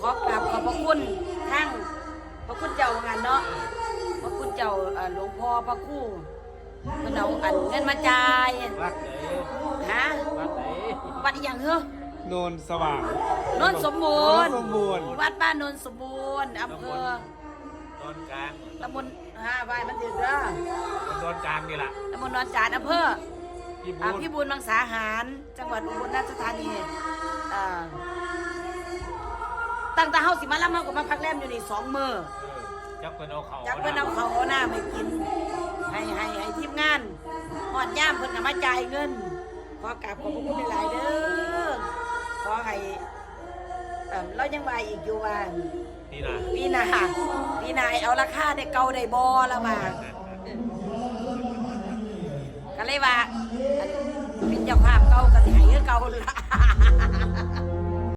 ขอกราบขอบพระคุณทั้งพระคุณเจ้างานเนาะพระคุณเจ้าเอ่อหลวงพ่อพระครู่เพิ่นเอาอันเงินมาจ่ายวัดไหนฮะวัดไหนวัดอหย่างเฮ้อโนนสว่างโนนสมบูรณ์โนนสมบูรณ์วัดบ้านโนนสมบูรณ์อำเภอตอนกลางตำบลฮาบายมันถึงเด้อตอนกลางนี่แหละตำบลนอนจานอำเภอพี่บูอ่าลพิบูลมังสาหาร จังหวัดอุบลราชธานีอ่า ตั้งแต่เฮาสิมาแล้วเฮาก็มาพักแรมอยู่นี่สองมื้อเออจักเพิ่นเอาเขาจักเพิ่นเอาเขาวเอาหน้ามากิน ให้ให้ให้ทีมงานฮอดย่ามเพิ่นก็มาจ่ายเงิน ขอกราบขอบพระคุณหลายๆเด้อ ขอให้เอิ่มเรายังว่าอีกอยู่ว่านี่นะปีหน้าปีหน้าเอาราคาได้เก่าได้บ่ละมา ก็เลยว่าอันเป็นเจ้าภาพเก่าก็สิให้คือเก่าล่ะ